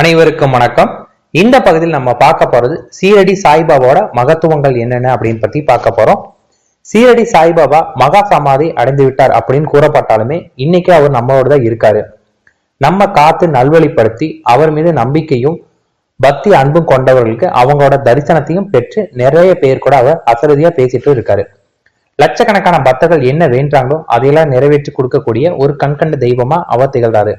அனைவருக்கும் வணக்கம். இந்த பகுதியில் நம்ம பார்க்க போறது சீரடி சாய்பாபாவோட மகத்துவங்கள் என்னென்ன அப்படின்னு பத்தி பார்க்க போறோம். சீரடி சாய்பாபா மகா சமாதி அடைந்து விட்டார் அப்படின்னு கூறப்பட்டாலுமே இன்னைக்கு அவர் நம்மளோட தான் இருக்காரு. நம்ம காத்து நல்வழிப்படுத்தி அவர் மீது நம்பிக்கையும் பக்தி அன்பும் கொண்டவர்களுக்கு அவங்களோட தரிசனத்தையும் பெற்று நிறைய பேர் கூட அவர் அசரதியா பேசிட்டு இருக்காரு. லட்சக்கணக்கான பக்தர்கள் என்ன வேண்டாங்களோ அதையெல்லாம் நிறைவேற்றி கொடுக்கக்கூடிய ஒரு கண்கண்ட தெய்வமா அவர் திகழ்றாரு.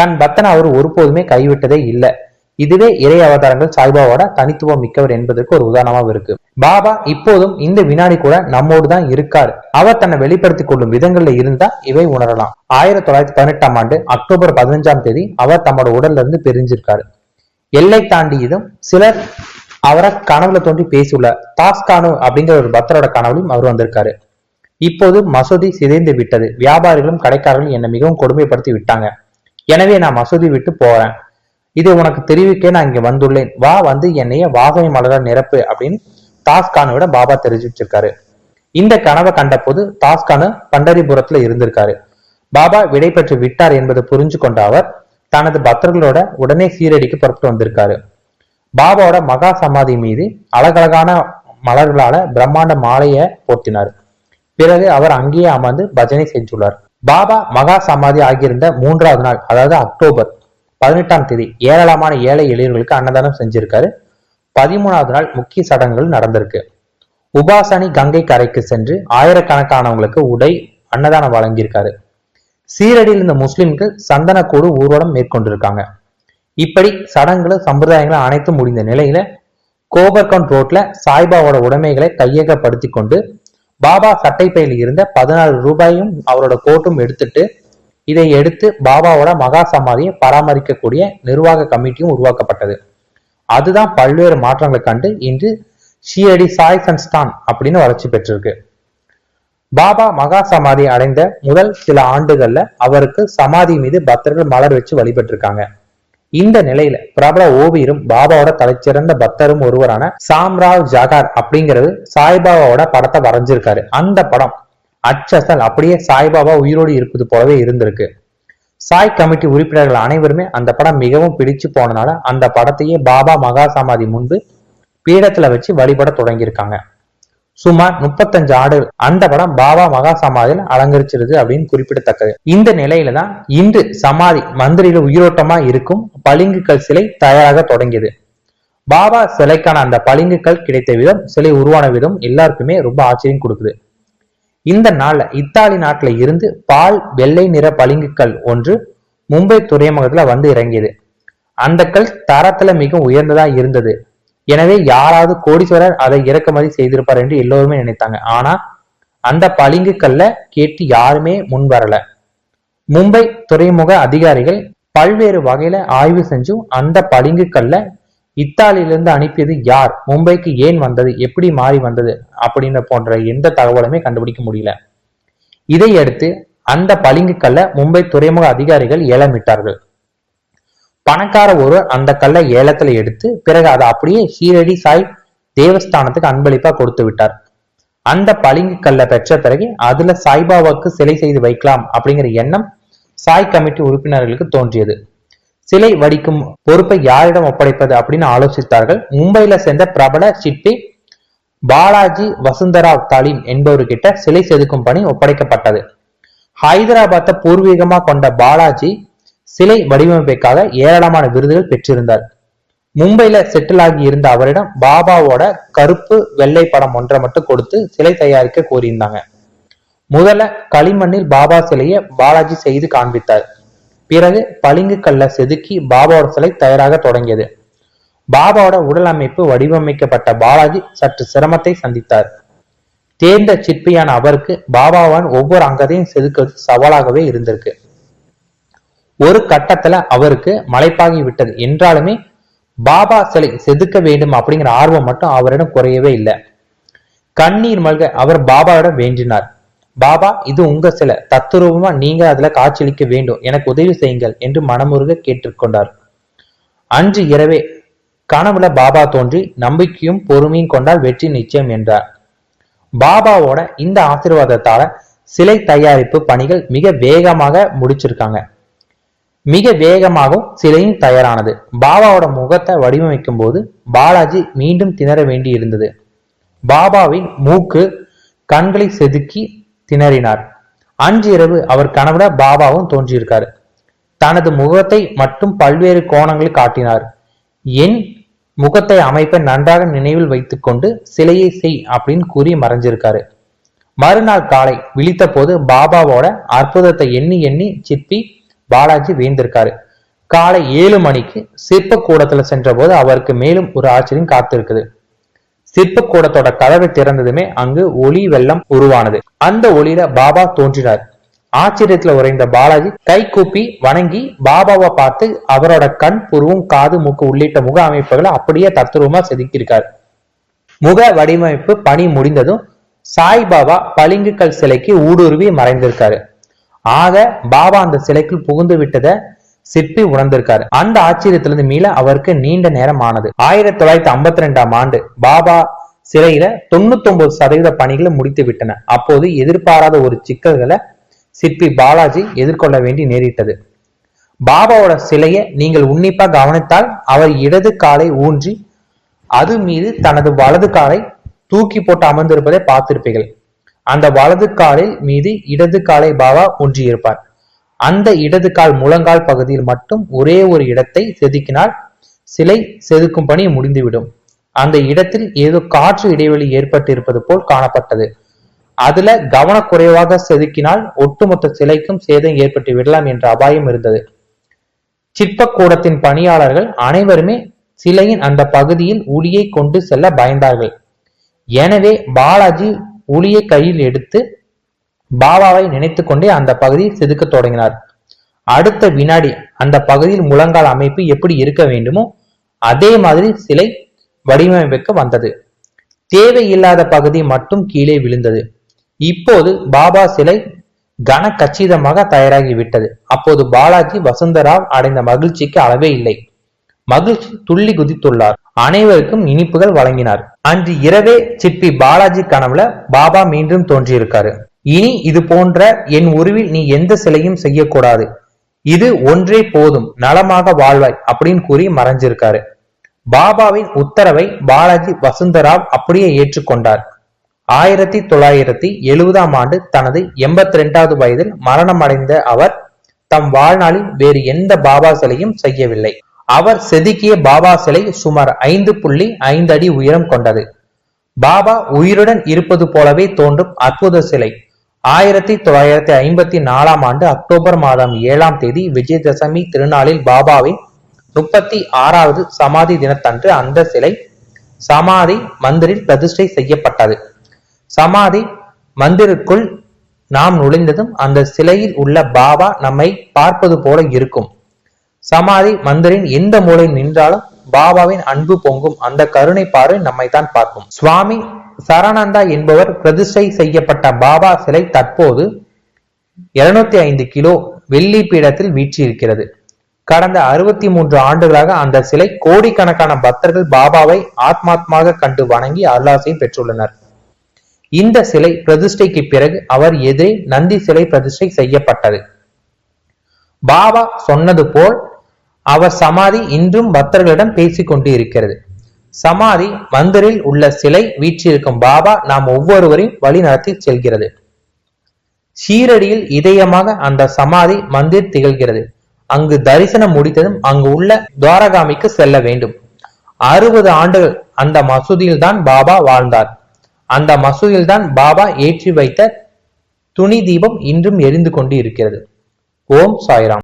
தன் பக்தனை அவர் ஒருபோதுமே கைவிட்டதே இல்லை. இதுவே இறை அவதாரங்கள் சாய்பாவோட தனித்துவம் மிக்கவர் என்பதற்கு ஒரு உதாரணமாக இருக்கு. பாபா இப்போதும் இந்த வினாடி கூட நம்மோடு தான் இருக்காரு. அவர் தன்னை வெளிப்படுத்திக் கொள்ளும் விதங்கள்ல இருந்தா இவை உணரலாம். ஆயிரத்தி தொள்ளாயிரத்தி பதினெட்டாம் ஆண்டு அக்டோபர் பதினஞ்சாம் தேதி அவர் தம்மோட உடல்ல இருந்து பிரிஞ்சிருக்காரு. எல்லை தாண்டியதும் சிலர் அவரை கனவுல தோன்றி பேசியுள்ளார் தாஸ்கானு அப்படிங்கிற ஒரு பக்தரோட கனவுலையும் அவர் வந்திருக்காரு. இப்போது மசூதி சிதைந்து விட்டது. வியாபாரிகளும் கடைக்காரர்களும் என்னை மிகவும் கொடுமைப்படுத்தி விட்டாங்க. எனவே நான் மசூதி விட்டு போறேன். இதை உனக்கு தெரிவிக்க நான் இங்க வந்துள்ளேன். வா வந்து என்னைய வாகை மலரால் நிரப்பு அப்படின்னு தாஸ்கானுவிட பாபா தெரிவிச்சிருக்காரு. இந்த கனவை கண்டபோது தாஸ்கானு பண்டரிபுரத்துல இருந்திருக்காரு. பாபா விடை பெற்று விட்டார் என்பதை புரிஞ்சு கொண்ட அவர் தனது பக்தர்களோட உடனே சீரடிக்கு புறப்பட்டு வந்திருக்காரு. பாபாவோட மகா சமாதி மீது அழகழகான மலர்களால பிரம்மாண்ட மாலையை போர்த்தினார் பிறகு அவர் அங்கேயே அமர்ந்து பஜனை செஞ்சுள்ளார். பாபா மகா சமாதி ஆகியிருந்த மூன்றாவது நாள் அதாவது அக்டோபர் பதினெட்டாம் தேதி ஏராளமான ஏழை எளியர்களுக்கு அன்னதானம் செஞ்சிருக்காரு. பதிமூணாவது நாள் முக்கிய சடங்குகள் நடந்திருக்கு. உபாசனி கங்கை கரைக்கு சென்று ஆயிரக்கணக்கானவங்களுக்கு உடை அன்னதானம் வழங்கியிருக்காரு. சீரடியில் இருந்த முஸ்லிம்கள் சந்தனக்கூடு ஊர்வலம் மேற்கொண்டிருக்காங்க. இப்படி சடங்குகள் சம்பிரதாயங்கள் அனைத்தும் முடிந்த நிலையில கோபர்கன் ரோட்ல சாய்பாவோட உடைமைகளை கையகப்படுத்தி கொண்டு பாபா சட்டைப்பையில் இருந்த பதினாறு ரூபாயும் அவரோட கோட்டும் எடுத்துட்டு இதை எடுத்து பாபாவோட மகா சமாதியை பராமரிக்கக்கூடிய நிர்வாக கமிட்டியும் உருவாக்கப்பட்டது. அதுதான் பல்வேறு மாற்றங்களை கண்டு இன்று ஷியடி சாய் சன்ஸ்தான் அப்படின்னு வளர்ச்சி பெற்றிருக்கு. பாபா மகா சமாதி அடைந்த முதல் சில ஆண்டுகள்ல அவருக்கு சமாதி மீது பக்தர்கள் மலர் வச்சு வழிபட்டிருக்காங்க. இந்த நிலையில பிரபல ஓவியரும் பாபாவோட தலைச்சிறந்த பக்தரும் ஒருவரான சாம்ராவ் ஜகார் அப்படிங்கிறது சாய்பாபாவோட படத்தை வரைஞ்சிருக்காரு. அந்த படம் அச்சசல் அப்படியே சாய்பாபா உயிரோடு இருப்பது போலவே இருந்திருக்கு. சாய் கமிட்டி உறுப்பினர்கள் அனைவருமே அந்த படம் மிகவும் பிடிச்சு போனனால அந்த படத்தையே பாபா மகா சமாதி முன்பு பீடத்துல வச்சு வழிபட தொடங்கியிருக்காங்க. சுமார் முப்பத்தஞ்சு ஆடு அந்த படம் பாபா மகா சமாதியில் அலங்கரிச்சிருது அப்படின்னு குறிப்பிடத்தக்கது. இந்த நிலையில தான் இன்று சமாதி மந்திரியில உயிரோட்டமா இருக்கும் பளிங்குக்கல் சிலை தயாராக தொடங்கியது. பாபா சிலைக்கான அந்த பளிங்குக்கல் கிடைத்த விதம் சிலை உருவான விதம் எல்லாருக்குமே ரொம்ப ஆச்சரியம் கொடுக்குது. இந்த நாள்ல இத்தாலி நாட்டுல இருந்து பால் வெள்ளை நிற பளிங்குக்கல் ஒன்று மும்பை துறைமுகத்துல வந்து இறங்கியது. அந்த கல் தரத்துல மிக உயர்ந்ததா இருந்தது. எனவே யாராவது கோடீஸ்வரர் அதை இறக்குமதி செய்திருப்பார் என்று எல்லோருமே நினைத்தாங்க. ஆனா அந்த பளிங்கு கல்ல கேட்டு யாருமே முன் வரல மும்பை துறைமுக அதிகாரிகள் பல்வேறு வகையில ஆய்வு செஞ்சும் அந்த பளிங்கு கல்ல இத்தாலியிலிருந்து அனுப்பியது யார்? மும்பைக்கு ஏன் வந்தது? எப்படி மாறி வந்தது? அப்படின்னு போன்ற எந்த தகவலுமே கண்டுபிடிக்க முடியல. இதையடுத்து அந்த பளிங்கு கல்ல மும்பை துறைமுக அதிகாரிகள் ஏலமிட்டார்கள் பணக்கார ஒரு அந்த கல்லை ஏலத்துல எடுத்து பிறகு அதை அப்படியே ஷீரடி சாய் தேவஸ்தானத்துக்கு அன்பளிப்பா கொடுத்து விட்டார். அந்த பளிங்கு கல்லை பெற்ற பிறகு அதுல சாய்பாபாவுக்கு சிலை செய்து வைக்கலாம் அப்படிங்கிற எண்ணம் சாய் கமிட்டி உறுப்பினர்களுக்கு தோன்றியது. சிலை வடிக்கும் பொறுப்பை யாரிடம் ஒப்படைப்பது அப்படின்னு ஆலோசித்தார்கள். மும்பையில சேர்ந்த பிரபல சிற்பி பாலாஜி வசுந்தராவ் தாலிம் என்பவர்கிட்ட சிலை செதுக்கும் பணி ஒப்படைக்கப்பட்டது. ஹைதராபாத்தை பூர்வீகமா கொண்ட பாலாஜி சிலை வடிவமைப்புக்காக ஏராளமான விருதுகள் பெற்றிருந்தார். மும்பையில செட்டில் ஆகி இருந்த அவரிடம் பாபாவோட கருப்பு வெள்ளை படம் ஒன்றை மட்டும் கொடுத்து சிலை தயாரிக்க கோரியிருந்தாங்க. முதல்ல களிமண்ணில் பாபா சிலையை பாலாஜி செய்து காண்பித்தார். பிறகு பளிங்கு கல்ல செதுக்கி பாபாவோட சிலை தயாராக தொடங்கியது. பாபாவோட உடல் அமைப்பு வடிவமைக்கப்பட்ட பாலாஜி சற்று சிரமத்தை சந்தித்தார். தேர்ந்த சிற்பியான அவருக்கு பாபாவான் ஒவ்வொரு அங்கத்தையும் செதுக்குவது சவாலாகவே இருந்திருக்கு. ஒரு கட்டத்துல அவருக்கு மலைப்பாகி விட்டது. என்றாலுமே பாபா சிலை செதுக்க வேண்டும் அப்படிங்கிற ஆர்வம் மட்டும் அவரிடம் குறையவே இல்லை. கண்ணீர் மல்க அவர் பாபாவிடம் வேண்டினார். பாபா இது உங்க சில. தத்துரூபமா நீங்க அதுல காட்சியளிக்க வேண்டும். எனக்கு உதவி செய்யுங்கள் என்று மனமுருக கேட்டுக்கொண்டார். அன்று இரவே கனவுல பாபா தோன்றி நம்பிக்கையும் பொறுமையும் கொண்டால் வெற்றி நிச்சயம் என்றார். பாபாவோட இந்த ஆசீர்வாதத்தால சிலை தயாரிப்பு பணிகள் மிக வேகமாக முடிச்சிருக்காங்க. மிக வேகமாகவும் சிலையும் தயாரானது. பாபாவோட முகத்தை வடிவமைக்கும் போது பாலாஜி மீண்டும் திணற வேண்டி இருந்தது பாபாவின் மூக்கு கண்களை செதுக்கி திணறினார். அன்று இரவு அவர் கனவுல பாபாவும் தோன்றியிருக்காரு. தனது முகத்தை மட்டும் பல்வேறு கோணங்களில் காட்டினார். என் முகத்தை அமைப்பை நன்றாக நினைவில் வைத்துக்கொண்டு சிலையை செய் அப்படின்னு கூறி மறைஞ்சிருக்காரு. மறுநாள் காலை விழித்த போது பாபாவோட அற்புதத்தை எண்ணி எண்ணி சிற்பி பாலாஜி வீழ்ந்திருக்காரு. காலை ஏழு மணிக்கு சிற்ப கூடத்துல சென்ற போது அவருக்கு மேலும் ஒரு ஆச்சரியம் காத்திருக்குது. சிற்ப கூடத்தோட கதவை திறந்ததுமே அங்கு ஒளி வெள்ளம் உருவானது. அந்த ஒளியில பாபா தோன்றினார். ஆச்சரியத்துல உறைந்த பாலாஜி கை கூப்பி வணங்கி பாபாவை பார்த்து அவரோட கண் புருவம் காது மூக்கு உள்ளிட்ட முக அமைப்புகளை அப்படியே தத்துருவமா செதுக்கியிருக்காரு. முக வடிவமைப்பு பணி முடிந்ததும் சாய்பாபா பளிங்குக்கல் சிலைக்கு ஊடுருவி மறைந்திருக்காரு. ஆக பாபா அந்த சிலைக்குள் புகுந்து விட்டதை சிற்பி உணர்ந்திருக்காரு. அந்த ஆச்சரியத்திலிருந்து மீள அவருக்கு நீண்ட நேரம் ஆனது ஆயிரத்தி தொள்ளாயிரத்தி ஐம்பத்தி ரெண்டாம் ஆண்டு பாபா சிலையில தொண்ணூத்தி ஒன்பது சதவீத பணிகளை முடித்து விட்டன. அப்போது எதிர்பாராத ஒரு சிக்கல்களை சிற்பி பாலாஜி எதிர்கொள்ள வேண்டி நேரிட்டது. பாபாவோட சிலையை நீங்கள் உன்னிப்பா கவனித்தால் அவர் இடது காலை ஊன்றி அது மீது தனது வலது காலை தூக்கி போட்டு அமர்ந்திருப்பதை பார்த்திருப்பீர்கள். அந்த வலது காலில் மீது இடது காலை பாபா ஊன்றியிருப்பார் அந்த இடது கால் முழங்கால் பகுதியில் மட்டும் ஒரே ஒரு இடத்தை செதுக்கினால் சிலை செதுக்கும் பணி முடிந்துவிடும். அந்த இடத்தில் ஏதோ காற்று இடைவெளி ஏற்பட்டிருப்பது போல் காணப்பட்டது. அதுல கவனக்குறைவாக செதுக்கினால் ஒட்டுமொத்த சிலைக்கும் சேதம் ஏற்பட்டு விடலாம் என்ற அபாயம் இருந்தது. சிற்பக்கூடத்தின் பணியாளர்கள் அனைவருமே சிலையின் அந்த பகுதியில் உளியை கொண்டு செல்ல பயந்தார்கள். எனவே பாலாஜி உளியை கையில் எடுத்து பாபாவை நினைத்து கொண்டே அந்த பகுதியை செதுக்க தொடங்கினார். அடுத்த வினாடி அந்த பகுதியில் முழங்கால் அமைப்பு எப்படி இருக்க வேண்டுமோ அதே மாதிரி சிலை வடிவமைக்க வந்தது. தேவையில்லாத பகுதி மட்டும் கீழே விழுந்தது. இப்போது பாபா சிலை கன கச்சிதமாக தயாராகிவிட்டது. அப்போது பாலாஜி வசந்தராவ் அடைந்த மகிழ்ச்சிக்கு அளவே இல்லை. மகிழ்ச்சி துள்ளி குதித்துள்ளார். அனைவருக்கும் இனிப்புகள் வழங்கினார். அன்று இரவே சிற்பி பாலாஜி கனவுல பாபா மீண்டும் தோன்றியிருக்காரு. இனி இது போன்ற என் உருவில் நீ எந்த சிலையும் செய்யக்கூடாது. இது ஒன்றே போதும் நலமாக வாழ்வாய் அப்படின்னு கூறி மறைஞ்சிருக்காரு. பாபாவின் உத்தரவை பாலாஜி வசுந்தராவ் அப்படியே ஏற்றுக்கொண்டார். ஆயிரத்தி தொள்ளாயிரத்தி எழுபதாம் ஆண்டு தனது எண்பத்தி ரெண்டாவது வயதில் மரணமடைந்த அவர் தம் வாழ்நாளில் வேறு எந்த பாபா சிலையும் செய்யவில்லை. அவர் செதுக்கிய பாபா சிலை சுமார் ஐந்து புள்ளி ஐந்து அடி உயரம் கொண்டது. பாபா உயிருடன் இருப்பது போலவே தோன்றும் அற்புத சிலை. ஆயிரத்தி தொள்ளாயிரத்தி ஐம்பத்தி நாலாம் ஆண்டு அக்டோபர் மாதம் ஏழாம் தேதி விஜயதசமி திருநாளில் பாபாவின் முப்பத்தி ஆறாவது சமாதி தினத்தன்று அந்த சிலை சமாதி மந்திரில் பிரதிஷ்டை செய்யப்பட்டது. சமாதி மந்திருக்குள் நாம் நுழைந்ததும் அந்த சிலையில் உள்ள பாபா நம்மை பார்ப்பது போல இருக்கும். சமாதி மந்திரின் எந்த மூலை நின்றாலும் பாபாவின் அன்பு பொங்கும். அந்த கருணை பார்வை நம்மை தான் பார்க்கும். சுவாமி சரணந்தா என்பவர் பிரதிஷ்டை செய்யப்பட்ட பாபா சிலை தற்போது இருநூத்தி ஐந்து கிலோ வெள்ளி பீடத்தில் வீற்றிருக்கிறது. கடந்த அறுபத்தி மூன்று ஆண்டுகளாக அந்த சிலை கோடிக்கணக்கான பக்தர்கள் பாபாவை ஆத்மாத்மாக கண்டு வணங்கி அருளாசை பெற்றுள்ளனர். இந்த சிலை பிரதிஷ்டைக்கு பிறகு அவர் எதிரே நந்தி சிலை பிரதிஷ்டை செய்யப்பட்டது. பாபா சொன்னது போல் அவர் சமாதி இன்றும் பக்தர்களிடம் பேசிக் கொண்டு இருக்கிறது சமாதி மந்திரில் உள்ள சிலை வீற்றிருக்கும் பாபா நாம் ஒவ்வொருவரையும் வழி நடத்தி செல்கிறது. ஷீரடியில் இதயமாக அந்த சமாதி மந்திர் திகழ்கிறது. அங்கு தரிசனம் முடித்ததும் அங்கு உள்ள துவாரகாமிக்கு செல்ல வேண்டும். அறுபது ஆண்டுகள் அந்த மசூதியில் தான் பாபா வாழ்ந்தார். அந்த மசூதியில் தான் பாபா ஏற்றி வைத்த துணி தீபம் இன்றும் எரிந்து கொண்டு இருக்கிறது ஓம் சாய்ராம்.